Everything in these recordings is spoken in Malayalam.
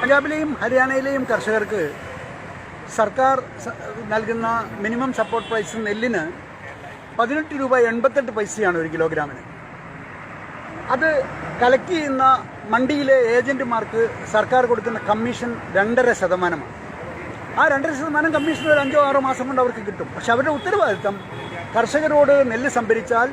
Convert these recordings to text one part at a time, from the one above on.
പഞ്ചാബിലെയും ഹരിയാനയിലെയും കർഷകർക്ക് സർക്കാർ നൽകുന്ന മിനിമം സപ്പോർട്ട് പ്രൈസ് നെല്ലിന് പതിനെട്ട് രൂപ എൺപത്തെട്ട് പൈസയാണ് ഒരു കിലോഗ്രാമിന്. അത് കളക്ട് ചെയ്യുന്ന മണ്ടിയിലെ ഏജന്റുമാർക്ക് സർക്കാർ കൊടുക്കുന്ന കമ്മീഷൻ രണ്ടര ശതമാനമാണ്. ആ രണ്ടര ശതമാനം കമ്മീഷൻ ഒരു അഞ്ചോ ആറോ മാസം കൊണ്ട് അവർക്ക് കിട്ടും. പക്ഷെ അവരുടെ ഉത്തരവാദിത്തം കർഷകരോട് നെല്ല് സംഭരിച്ചാൽ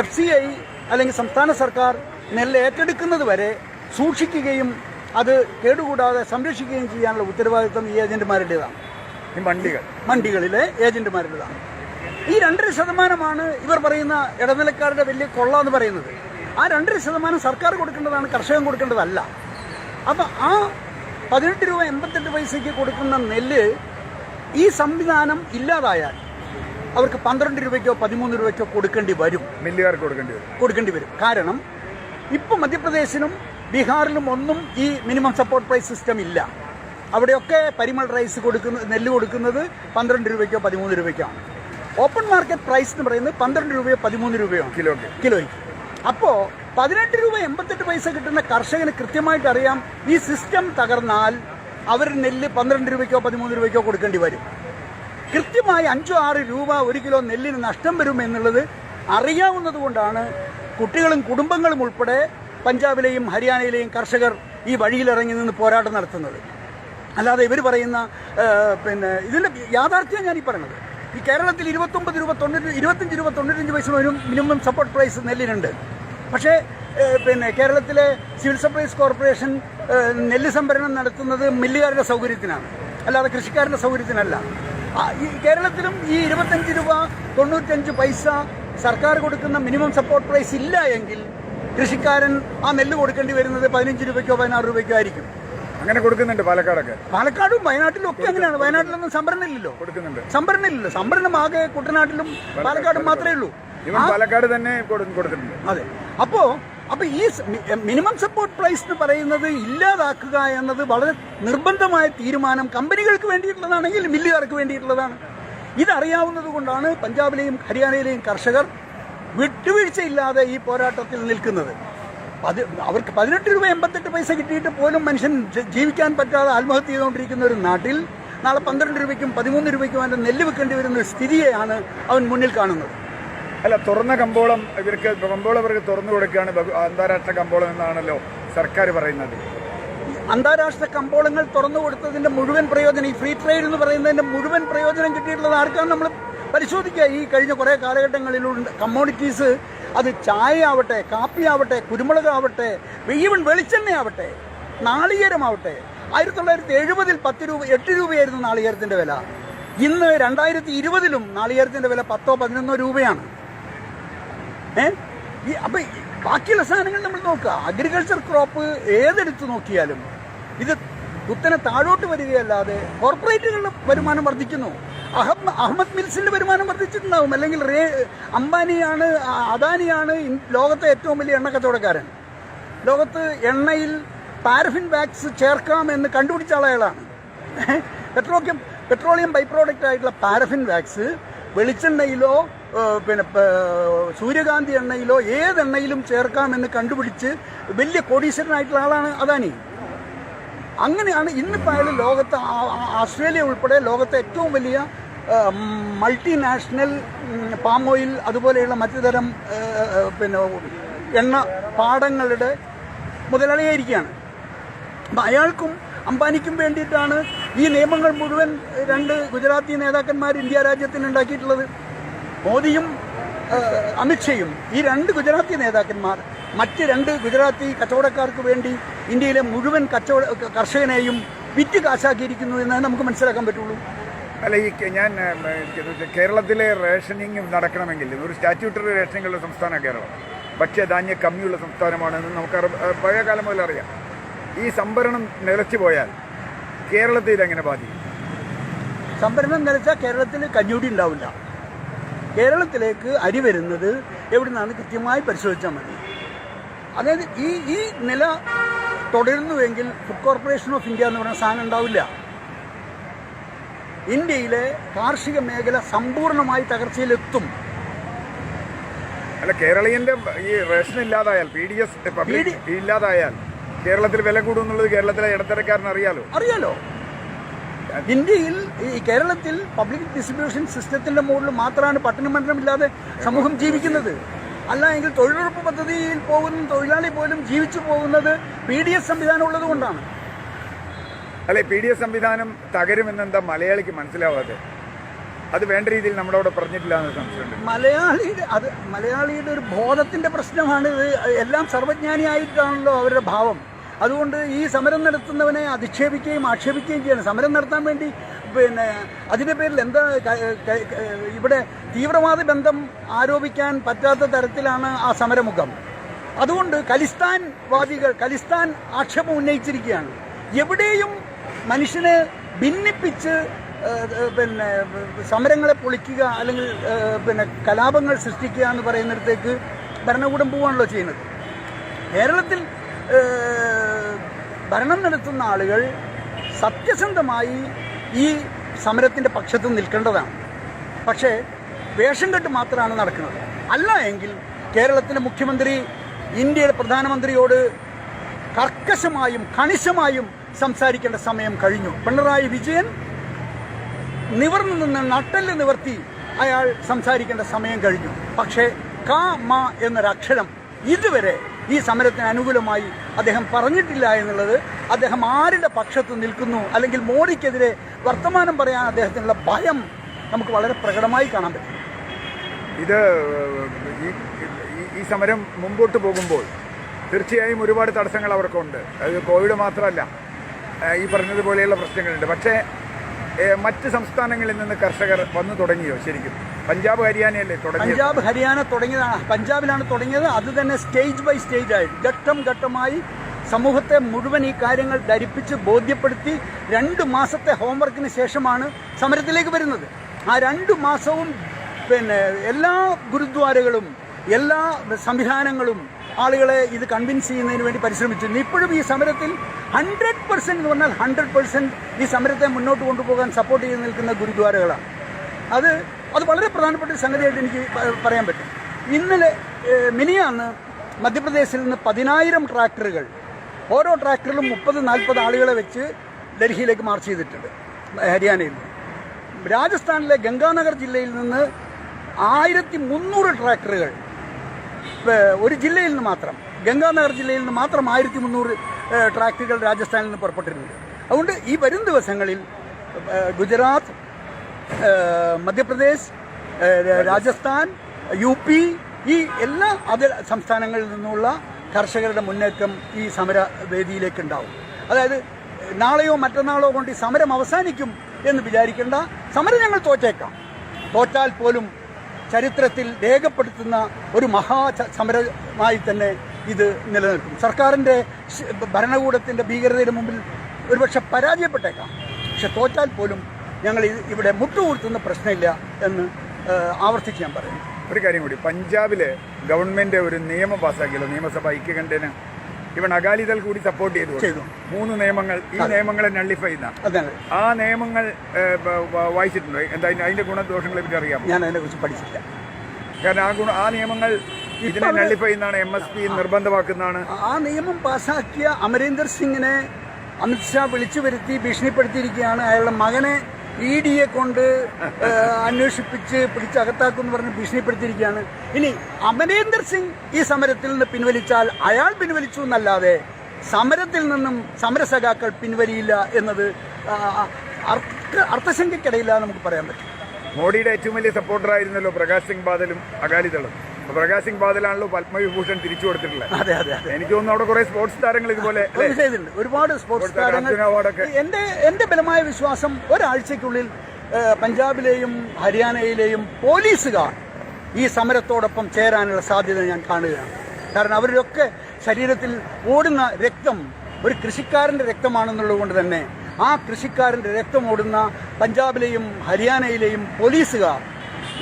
എഫ് സി ഐ അല്ലെങ്കിൽ സംസ്ഥാന സർക്കാർ നെല്ല് ഏറ്റെടുക്കുന്നത് വരെ സൂക്ഷിക്കുകയും അത് കേടുകൂടാതെ സംരക്ഷിക്കുകയും ചെയ്യാനുള്ള ഉത്തരവാദിത്വം ഈ ഏജന്റുമാരുടേതാണ്. ഈ വണ്ടികൾ വണ്ടികളിലെ ഏജന്റുമാരുടേതാണ്. ഈ രണ്ടര ശതമാനമാണ് ഇവർ പറയുന്ന ഇടനിലക്കാരുടെ വലിയ കൊള്ള എന്ന് പറയുന്നത്. ആ രണ്ടര ശതമാനം സർക്കാർ കൊടുക്കേണ്ടതാണ് കർഷകൻ കൊടുക്കേണ്ടതല്ല. അപ്പം ആ പതിനെട്ട് രൂപ എൺപത്തെട്ട് പൈസയ്ക്ക് കൊടുക്കുന്ന നെല്ല് ഈ സംവിധാനം ഇല്ലാതായാൽ അവർക്ക് പന്ത്രണ്ട് രൂപയ്ക്കോ പതിമൂന്ന് രൂപയ്ക്കോ കൊടുക്കേണ്ടി വരും. മില്ലുകാർക്ക് കൊടുക്കേണ്ടി വരും. കൊടുക്കേണ്ടി വരും. കാരണം ഇപ്പോൾ മധ്യപ്രദേശിലും ബീഹാറിലും ഒന്നും ഈ മിനിമം സപ്പോർട്ട് പ്രൈസ് സിസ്റ്റം ഇല്ല. അവിടെയൊക്കെ പരിമൾ റൈസ് കൊടുക്കുന്ന നെല്ല് കൊടുക്കുന്നത് പന്ത്രണ്ട് രൂപയ്ക്കോ പതിമൂന്ന് രൂപയ്ക്കോ ആണ്. ഓപ്പൺ മാർക്കറ്റ് പ്രൈസ് എന്ന് പറയുന്നത് പന്ത്രണ്ട് രൂപയോ പതിമൂന്ന് രൂപയോ കിലോയ്ക്ക്. കിലോയ്ക്ക്. അപ്പോൾ പതിനെട്ട് രൂപ എൺപത്തെട്ട് പൈസ കിട്ടുന്ന കർഷകന് കൃത്യമായിട്ട് അറിയാം ഈ സിസ്റ്റം തകർന്നാൽ അവർ നെല്ല് പന്ത്രണ്ട് രൂപയ്ക്കോ പതിമൂന്ന് രൂപയ്ക്കോ കൊടുക്കേണ്ടി വരും. കൃത്യമായി അഞ്ചോ ആറ് രൂപ ഒരു കിലോ നെല്ലിന് നഷ്ടം വരും എന്നുള്ളത് അറിയാവുന്നത് കൊണ്ടാണ് കുട്ടികളും കുടുംബങ്ങളും ഉൾപ്പെടെ പഞ്ചാബിലെയും ഹരിയാനയിലെയും കർഷകർ ഈ വഴിയിലിറങ്ങി നിന്ന് പോരാട്ടം നടത്തുന്നത്. അല്ലാതെ ഇവർ പറയുന്ന പിന്നെ ഇതിന്റെ യാഥാർത്ഥ്യം ഈ പറയുന്നത് ഈ കേരളത്തിൽ ഇരുപത്തൊമ്പത് രൂപ തൊണ്ണൂറ്റി ഇരുപത്തഞ്ച് രൂപ തൊണ്ണൂറ്റഞ്ച് പൈസ ഒരു മിനിമം സപ്പോർട്ട് പ്രൈസ് നെല്ലിനുണ്ട്. പക്ഷേ പിന്നെ കേരളത്തിലെ സിവിൽ സപ്ലൈസ് കോർപ്പറേഷൻ നെല്ല് സംഭരണം നടത്തുന്നത് മില്ലുകാരുടെ സൗകര്യത്തിനാണ്. അല്ലാതെ കൃഷിക്കാരുടെ സൗകര്യത്തിനല്ല. കേരളത്തിലും ഈ ഇരുപത്തഞ്ച് രൂപ തൊണ്ണൂറ്റഞ്ച് പൈസ സർക്കാർ കൊടുക്കുന്ന മിനിമം സപ്പോർട്ട് പ്രൈസ് ഇല്ല എങ്കിൽ കൃഷിക്കാരൻ ആ നെല്ല് കൊടുക്കേണ്ടി വരുന്നത് പതിനഞ്ച് രൂപയ്ക്കോ പതിനാറ് രൂപയ്ക്കോ ആയിരിക്കും. അങ്ങനെ കൊടുക്കുന്നുണ്ട് പാലക്കാടൊക്കെ. പാലക്കാടും വയനാട്ടിലും ഒക്കെ അങ്ങനെയാണ്. വയനാട്ടിലൊന്നും സംഭരണം ഇല്ലല്ലോ കൊടുക്കുന്നുണ്ട്. സംഭരണം ഇല്ലല്ലോ സംഭരണം ആകെ കുട്ടനാട്ടിലും പാലക്കാടും മാത്രമേ ഉള്ളൂ. പാലക്കാട് തന്നെ കൊടു- കൊടുത്തിട്ടുണ്ട് അതെ. അപ്പോ അപ്പൊ ഈ മിനിമം സപ്പോർട്ട് പ്രൈസ് എന്ന് പറയുന്നത് ഇല്ലാതാക്കുക എന്നത് വളരെ നിർബന്ധമായ തീരുമാനം കമ്പനികൾക്ക് വേണ്ടിയിട്ടുള്ളതാണെങ്കിൽ മില്ലുകാർക്ക് വേണ്ടിയിട്ടുള്ളതാണ്. ഇതറിയാവുന്നത് കൊണ്ടാണ് പഞ്ചാബിലെയും ഹരിയാനയിലെയും കർഷകർ വിട്ടുവീഴ്ചയില്ലാതെ ഈ പോരാട്ടത്തിൽ നിൽക്കുന്നത്. അത് അവർക്ക് പതിനെട്ട് രൂപ എൺപത്തെട്ട് പൈസ കിട്ടിയിട്ട് പോലും മനുഷ്യൻ ജീവിക്കാൻ പറ്റാതെ ആത്മഹത്യ ചെയ്തുകൊണ്ടിരിക്കുന്ന ഒരു നാട്ടിൽ നാളെ പന്ത്രണ്ട് രൂപയ്ക്കും പതിമൂന്ന് രൂപയ്ക്കും അവന്റെ നെല്ല് വെക്കേണ്ടി വരുന്ന ഒരു സ്ഥിതിയെയാണ് അവൻ മുന്നിൽ കാണുന്നത്. അല്ല തുറന്ന കമ്പോളം ഇവർക്ക് കമ്പോളം ഇവർക്ക് തുറന്നു കൊടുക്കുകയാണ് അന്താരാഷ്ട്ര കമ്പോളം എന്നാണല്ലോ സർക്കാർ പറയുന്നത്. അന്താരാഷ്ട്ര കമ്പോളങ്ങൾ തുറന്നു കൊടുത്തതിന്റെ മുഴുവൻ പ്രയോജനം ഈ ഫ്രീ ട്രേഡ് എന്ന് പറയുന്നതിന്റെ മുഴുവൻ പ്രയോജനം കിട്ടിയിട്ടുള്ളത് ആർക്കാണ് നമ്മൾ പരിശോധിക്കുക? ഈ കഴിഞ്ഞ കുറേ കാലഘട്ടങ്ങളിലുണ്ട് കമ്മോഡിറ്റീസ് അത് ചായ ആവട്ടെ കാപ്പി ആവട്ടെ കുരുമുളക് ആവട്ടെ ഈവൻ വെളിച്ചെണ്ണ ആവട്ടെ നാളികേരമാവട്ടെ. ആയിരത്തി തൊള്ളായിരത്തി എഴുപതിൽ പത്ത് രൂപ എട്ട് രൂപയായിരുന്നു നാളികേരത്തിന്റെ വില. ഇന്ന് രണ്ടായിരത്തി ഇരുപതിലും നാളികേരത്തിന്റെ വില പത്തോ പതിനൊന്നോ രൂപയാണ്. ഏ? അപ്പം ബാക്കിയുള്ള സാധനങ്ങൾ നമ്മൾ നോക്കുക. അഗ്രികൾച്ചർ ക്രോപ്പ് ഏതെടുത്ത് നോക്കിയാലും ഇത് കുത്തനെ താഴോട്ട് വരികയല്ലാതെ കോർപ്പറേറ്റുകളുടെ വരുമാനം വർദ്ധിക്കുന്നു. അഹമ്മ അഹമ്മദ് മിൽസിന്റെ വരുമാനം വർദ്ധിച്ചിട്ടുണ്ടാവും. അല്ലെങ്കിൽ റേ അംബാനിയാണ് അദാനിയാണ് ലോകത്തെ ഏറ്റവും വലിയ എണ്ണ കച്ചവടക്കാരൻ. ലോകത്ത് എണ്ണയിൽ പാരഫിൻ വാക്സ് ചേർക്കാം എന്ന് കണ്ടുപിടിച്ച ആളയാളാണ്. പെട്രോളിയം പെട്രോളിയം ബൈ പ്രോഡക്റ്റ് ആയിട്ടുള്ള പാരഫിൻ വാക്സ് വെളിച്ചെണ്ണയിലോ പിന്നെ സൂര്യകാന്തി എണ്ണയിലോ ഏതെണ്ണയിലും ചേർക്കാമെന്ന് കണ്ടുപിടിച്ച് വലിയ കോടീശ്വരനായിട്ടുള്ള ആളാണ് അദാനി. അങ്ങനെയാണ് ഇന്നിപ്പോൾ അയാൾ ലോകത്ത് ഓസ്ട്രേലിയ ഉൾപ്പെടെ ലോകത്തെ ഏറ്റവും വലിയ മൾട്ടിനാഷണൽ പാം ഓയിൽ അതുപോലെയുള്ള മറ്റു തരം പിന്നെ എണ്ണ പാടങ്ങളുടെ മുതലാളിയായിരിക്കുകയാണ്. അപ്പം അയാൾക്കും അംബാനിക്കും വേണ്ടിയിട്ടാണ് ഈ നിയമങ്ങൾ മുഴുവൻ രണ്ട് ഗുജറാത്തി നേതാക്കന്മാർ ഇന്ത്യ രാജ്യത്തിന് ഉണ്ടാക്കിയിട്ടുള്ളത്. മോദിയും അമിത്ഷയും ഈ രണ്ട് ഗുജറാത്തി നേതാക്കന്മാർ മറ്റ് രണ്ട് ഗുജറാത്തി കച്ചവടക്കാർക്ക് വേണ്ടി ഇന്ത്യയിലെ മുഴുവൻ കച്ചവട കർഷകനെയും വിറ്റ് കാശാക്കിയിരിക്കുന്നു എന്ന് നമുക്ക് മനസ്സിലാക്കാൻ പറ്റുള്ളൂ. അല്ല ഈ ഞാൻ കേരളത്തിലെ റേഷനിങ് നടക്കണമെങ്കിൽ ഒരു സ്റ്റാറ്റ്യൂട്ടറി റേഷനിങ്ങുള്ള സംസ്ഥാനമാണ് കേരളം. ഭക്ഷ്യധാന്യ കമ്മിയുള്ള സംസ്ഥാനമാണെന്ന് നമുക്ക് പഴയ കാലം മുതൽ അറിയാം. ഈ സംഭരണം നിലച്ചു പോയാൽ കേരളത്തിൽ ഇതെങ്ങനെ ബാധിക്കും? സംഭരണം നിലച്ചാൽ കേരളത്തിൽ കഞ്ഞൂടി ഉണ്ടാവില്ല. കേരളത്തിലേക്ക് അരി വരുന്നത് എവിടെ നിന്നാണ് കൃത്യമായി പരിശോധിച്ചാൽ മതി. അതായത് ഈ ഈ നില തുടരുന്നുവെങ്കിൽ ഫുഡ് കോർപ്പറേഷൻ ഓഫ് ഇന്ത്യ എന്ന് പറയുന്ന സാധനം ഉണ്ടാവില്ല. ഇന്ത്യയിലെ കാർഷിക മേഖല സമ്പൂർണമായി തകർച്ചയിലെത്തും. അല്ല കേരളീയന്റെ ഈ റേഷൻ ഇല്ലാതായാൽ പി ഡി എസ് ഇല്ലാതായാൽ കേരളത്തിൽ വില കൂടുമെന്നുള്ളത് കേരളത്തിലെ ഇടത്തരക്കാരന് അറിയാലോ? അറിയാലോ? ഇന്ത്യയിൽ ഈ കേരളത്തിൽ പബ്ലിക് ഡിസ്ട്രിബ്യൂഷൻ സിസ്റ്റത്തിന്റെ മുകളിൽ മാത്രമാണ് പട്ടണമണ്ഡലമില്ലാതെ സമൂഹം ജീവിക്കുന്നത്. അല്ല എങ്കിൽ തൊഴിലുറപ്പ് പദ്ധതിയിൽ പോകുന്ന തൊഴിലാളി പോലും ജീവിച്ചു പോകുന്നത് പി ഡി എസ് സംവിധാനം ഉള്ളത് കൊണ്ടാണ്. അല്ലെ പി ഡി എസ് സംവിധാനം തകരുമെന്നെന്താ മലയാളിക്ക് മനസ്സിലാവാതെ അത് വേണ്ട രീതിയിൽ നമ്മുടെ അവിടെ പറഞ്ഞിട്ടില്ല എന്ന് സംശയമുണ്ട്. മലയാളിയുടെ അത് മലയാളിയുടെ ഒരു ബോധത്തിന്റെ പ്രശ്നമാണ് ഇത്. എല്ലാം സർവജ്ഞാനിയായിട്ടാണല്ലോ അവരുടെ ഭാവം. അതുകൊണ്ട് ഈ സമരം നടത്തുന്നവനെ അധിക്ഷേപിക്കുകയും ആക്ഷേപിക്കുകയും ചെയ്യണം. സമരം നടത്താൻ വേണ്ടി പിന്നെ അതിന്റെ പേരിൽ എന്താ ഇവിടെ തീവ്രവാദ ബന്ധം ആരോപിക്കാൻ പറ്റാത്ത തരത്തിലാണ് ആ സമരമുഖം. അതുകൊണ്ട് ഖലിസ്ഥാൻ വാദികൾ ഖലിസ്ഥാൻ ആക്ഷേപം ഉന്നയിച്ചിരിക്കുകയാണ്. എവിടെയും മനുഷ്യനെ ഭിന്നിപ്പിച്ച് പിന്നെ സമരങ്ങളെ പൊളിക്കുക അല്ലെങ്കിൽ പിന്നെ കലാപങ്ങൾ സൃഷ്ടിക്കുക എന്ന് പറയുന്നിടത്തേക്ക് ഭരണകൂടം പോവാണല്ലോ ചെയ്യുന്നത്. കേരളത്തിൽ ഭരണം നടത്തുന്ന ആളുകൾ സത്യസന്ധമായി ഈ സമരത്തിന്റെ പക്ഷത്ത് നിൽക്കേണ്ടതാണ്. പക്ഷേ വേഷം കെട്ട് മാത്രമാണ് നടക്കുന്നത്. അല്ല എങ്കിൽ കേരളത്തിലെ മുഖ്യമന്ത്രി ഇന്ത്യയുടെ പ്രധാനമന്ത്രിയോട് കർക്കശമായും കണിശമായും സംസാരിക്കേണ്ട സമയം കഴിഞ്ഞു. പിണറായി വിജയൻ നിവർന്നു നിന്ന് നട്ടൽ നിവർത്തി അയാൾ സംസാരിക്കേണ്ട സമയം കഴിഞ്ഞു. പക്ഷേ കാ മ എന്നൊരക്ഷരം ഇതുവരെ ഈ സമരത്തിന് അനുകൂലമായി അദ്ദേഹം പറഞ്ഞിട്ടില്ല എന്നുള്ളത് അദ്ദേഹം ആരുടെ പക്ഷത്ത് നിൽക്കുന്നു അല്ലെങ്കിൽ മോഡിക്കെതിരെ വർത്തമാനം പറയാൻ അദ്ദേഹത്തിനുള്ള ഭയം നമുക്ക് വളരെ പ്രകടമായി കാണാൻ പറ്റും. ഇത് ഈ സമരം മുമ്പോട്ട് പോകുമ്പോൾ തീർച്ചയായും ഒരുപാട് തടസ്സങ്ങൾ അവർക്കുണ്ട്. അത് കോവിഡ് മാത്രമല്ല ഈ പറഞ്ഞതുപോലെയുള്ള പ്രശ്നങ്ങളുണ്ട്. പക്ഷേ മറ്റ് സംസ്ഥാനങ്ങളിൽ നിന്ന് കർഷകർ വന്നു തുടങ്ങിയോ ശരിക്കും? പഞ്ചാബ് ഹരിയാനയല്ലേ പഞ്ചാബ് ഹരിയാന തുടങ്ങിയതാണ്. പഞ്ചാബിലാണ് തുടങ്ങിയത്. അത് തന്നെ സ്റ്റേജ് ബൈ സ്റ്റേജ് ആയി. ഘട്ടം ഘട്ടമായി സമൂഹത്തെ മുഴുവൻ ഈ കാര്യങ്ങൾ ധരിപ്പിച്ച് ബോധ്യപ്പെടുത്തി രണ്ട് മാസത്തെ ഹോംവർക്കിന് ശേഷമാണ് സമരത്തിലേക്ക് വരുന്നത്. ആ രണ്ട് മാസവും പിന്നെ എല്ലാ ഗുരുദ്വാരകളും എല്ലാ സംവിധാനങ്ങളും ആളുകളെ ഇത് കൺവിൻസ് ചെയ്യുന്നതിന് വേണ്ടി പരിശ്രമിച്ചിരുന്നു ഇപ്പോഴും ഈ സമരത്തിൽ ഹൺഡ്രഡ് പെർസെന്റ് എന്ന് പറഞ്ഞാൽ ഹൺഡ്രഡ് പെർസെന്റ് ഈ സമരത്തെ മുന്നോട്ട് കൊണ്ടുപോകാൻ സപ്പോർട്ട് ചെയ്ത് നിൽക്കുന്ന ഗുരുദ്വാരകളാണ്. അത് അത് വളരെ പ്രധാനപ്പെട്ട ഒരു സംഗതിയായിട്ട് എനിക്ക് പറയാൻ പറ്റും. ഇന്നലെ മിനിയാന്ന് മധ്യപ്രദേശിൽ നിന്ന് പതിനായിരം ട്രാക്ടറുകൾ ഓരോ ട്രാക്ടറിലും മുപ്പത് നാൽപ്പത് ആളുകളെ വെച്ച് ഡൽഹിയിലേക്ക് മാർച്ച് ചെയ്തിട്ടുണ്ട് ഹരിയാനയിൽ നിന്ന്. രാജസ്ഥാനിലെ ഗംഗാനഗർ ജില്ലയിൽ നിന്ന് ആയിരത്തി മുന്നൂറ് ട്രാക്ടറുകൾ ഒരു ജില്ലയിൽ നിന്ന് മാത്രം ഗംഗാനഗർ ജില്ലയിൽ നിന്ന് മാത്രം ആയിരത്തി മുന്നൂറ് ട്രാക്ടറുകൾ രാജസ്ഥാനിൽ നിന്ന് പുറപ്പെട്ടിട്ടുണ്ട്. അതുകൊണ്ട് ഈ വരും ദിവസങ്ങളിൽ ഗുജറാത്ത് മധ്യപ്രദേശ് രാജസ്ഥാൻ യു പി ഈ എല്ലാ അതിർ സംസ്ഥാനങ്ങളിൽ നിന്നുള്ള കർഷകരുടെ മുന്നേറ്റം ഈ സമര വേദിയിലേക്ക് ഉണ്ടാവും അതായത് നാളെയോ മറ്റന്നാളോ കൊണ്ട് ഈ സമരം അവസാനിക്കും എന്ന് വിചാരിക്കേണ്ട സമരം ഞങ്ങൾ തോറ്റേക്കാം. തോറ്റാൽ പോലും ചരിത്രത്തിൽ രേഖപ്പെടുത്തുന്ന ഒരു മഹാ സമരമായി തന്നെ ഇത് നിലനിൽക്കും. സർക്കാരിന്റെ ഭരണകൂടത്തിന്റെ ഭീകരതയുടെ മുമ്പിൽ ഒരുപക്ഷെ പരാജയപ്പെട്ടേക്കാം. പക്ഷെ തോറ്റാൽ പോലും ഞങ്ങൾ ഇവിടെ മുട്ടുകൂർത്തുന്ന പ്രശ്നമില്ല എന്ന് ആവർത്തിച്ച് ഞാൻ പറയുന്നു. ഒരു കാര്യം കൂടി പഞ്ചാബിലെ ഗവൺമെന്റ് ഒരു നിയമം പാസ്സാക്കിയല്ലോ നിയമസഭ ഐക്യകണ്ഠേന. ഇവൻ അകാലിദൾ കൂടി സപ്പോർട്ട് ചെയ്തു. ചെയ്തു. മൂന്ന് നിയമങ്ങൾ ഈ നിയമങ്ങളെ നള്ളിഫൈ ചെയ്യുന്ന. ആ നിയമങ്ങൾ വായിച്ചിട്ടുണ്ട്? എന്താ അതിന്റെ- ഗുണദോഷങ്ങളെ പറ്റി അറിയാം ഞാൻ അതിനെ കുറിച്ച് പഠിച്ചില്ല കാരണം ആ ഗുണ ആ നിയമങ്ങൾ ഇതിനെ നള്ളിഫൈ ചെയ്യുന്നതാണ് എം എസ് പി നിർബന്ധമാക്കുന്നതാണ്. ആ നിയമം പാസാക്കിയ അമരീന്ദർ സിംഗിനെ അമിത്ഷാ വിളിച്ചു വരുത്തി ഭീഷണിപ്പെടുത്തിയിരിക്കുകയാണ്. അയാളുടെ മകനെ ഇ ഡിയെ കൊണ്ട് അന്വേഷിപ്പിച്ച് പിടിച്ചകത്താക്കുമെന്ന് പറഞ്ഞ് ഭീഷണിപ്പെടുത്തിയിരിക്കുകയാണ്. ഇനി അമരേന്ദർ സിംഗ് ഈ സമരത്തിൽ നിന്ന് പിൻവലിച്ചാൽ അയാൾ പിൻവലിച്ചു എന്നല്ലാതെ സമരത്തിൽ നിന്നും സമരസഖാക്കൾ പിൻവലിയില്ല എന്നത് അർത്ഥശങ്കയ്ക്കിടയില്ല നമുക്ക് പറയാൻ പറ്റും. മോഡിയുടെ ഏറ്റവും വലിയ സപ്പോർട്ടറായിരുന്നല്ലോ പ്രകാശ് സിംഗ് ബാദലും അകാലിദളും. പ്രകാശ് സിംഗ് ബാദലാണല്ലോ പത്മവിഭൂഷൺ തിരിച്ചു കൊടുത്തിട്ടുള്ളത്. അതെ അതെ എനിക്ക് തോന്നുന്നു അവിടെ കുറെ സ്പോർട്സ് താരങ്ങൾ ഇതുപോലെ ചെയ്തിട്ടുണ്ട്. ഒരുപാട് സ്പോർട്സ് താരങ്ങൾ. അവാർഡൊക്കെ. എന്റെ എന്റെ ബലമായ വിശ്വാസം ഒരാഴ്ചക്കുള്ളിൽ പഞ്ചാബിലെയും ഹരിയാനയിലെയും പോലീസുകാർ ഈ സമരത്തോടൊപ്പം ചേരാനുള്ള സാധ്യത ഞാൻ കാണുകയാണ്. കാരണം അവരൊക്കെ ശരീരത്തിൽ ഓടുന്ന രക്തം ഒരു കൃഷിക്കാരന്റെ രക്തമാണെന്നുള്ളത് കൊണ്ട് തന്നെ ആ കൃഷിക്കാരന്റെ രക്തം ഓടുന്ന പഞ്ചാബിലെയും ഹരിയാനയിലെയും പോലീസുകാർ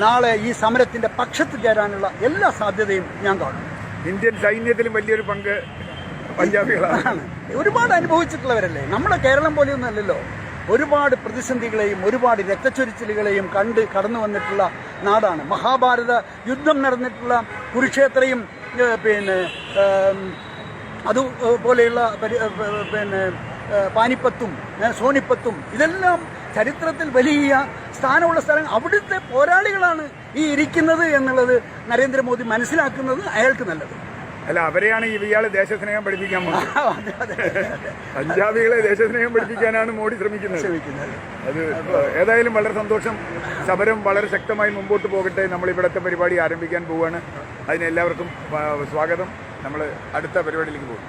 നാളെ ഈ സമരത്തിന്റെ പക്ഷത്ത് ചേരാനുള്ള എല്ലാ സാധ്യതയും ഞാൻ കാണും. ഇന്ത്യൻ സൈന്യത്തിലും വലിയൊരു പങ്ക് പഞ്ചാബികളാണ്. ഒരുപാട് അനുഭവിച്ചിട്ടുള്ളവരല്ലേ? നമ്മുടെ കേരളം പോലെയൊന്നും അല്ലല്ലോ ഒരുപാട് പ്രതിസന്ധികളെയും ഒരുപാട് രക്തച്ചൊരിച്ചിലുകളെയും കണ്ട് കടന്നു വന്നിട്ടുള്ള നാടാണ്. മഹാഭാരത യുദ്ധം നടന്നിട്ടുള്ള കുരുക്ഷേത്രയും പിന്നെ ഏം, അത് ഏഹ്, പോലെയുള്ള പരി- പിന്നെ പാനിപ്പത്തും സോണിപ്പത്തും സോനിപ്പത്തും ഇതെല്ലാം ചരിത്രത്തിൽ വലിയ സ്ഥാനമുള്ള സ്ഥലം അവിടുത്തെ പോരാളികളാണ് ഈ ഇരിക്കുന്നത് എന്നുള്ളത് നരേന്ദ്രമോദി മനസ്സിലാക്കുന്നത് അയാൾക്ക് നല്ലത്. അല്ല അവരെയാണ് ഈ ഇയാൾ ദേശസ്നേഹം പഠിപ്പിക്കാൻ. പഞ്ചാബികളെ ദേശസ്നേഹം പഠിപ്പിക്കാനാണ് മോഡി ശ്രമിക്കുന്നത്. അത് ഏതായാലും വളരെ സന്തോഷം. സമരം വളരെ ശക്തമായി മുമ്പോട്ട് പോകട്ടെ. നമ്മൾ ഇവിടുത്തെ പരിപാടി ആരംഭിക്കാൻ പോവുകയാണ് അതിന് എല്ലാവർക്കും സ്വാഗതം. നമ്മൾ അടുത്ത പരിപാടിയിലേക്ക് പോകും.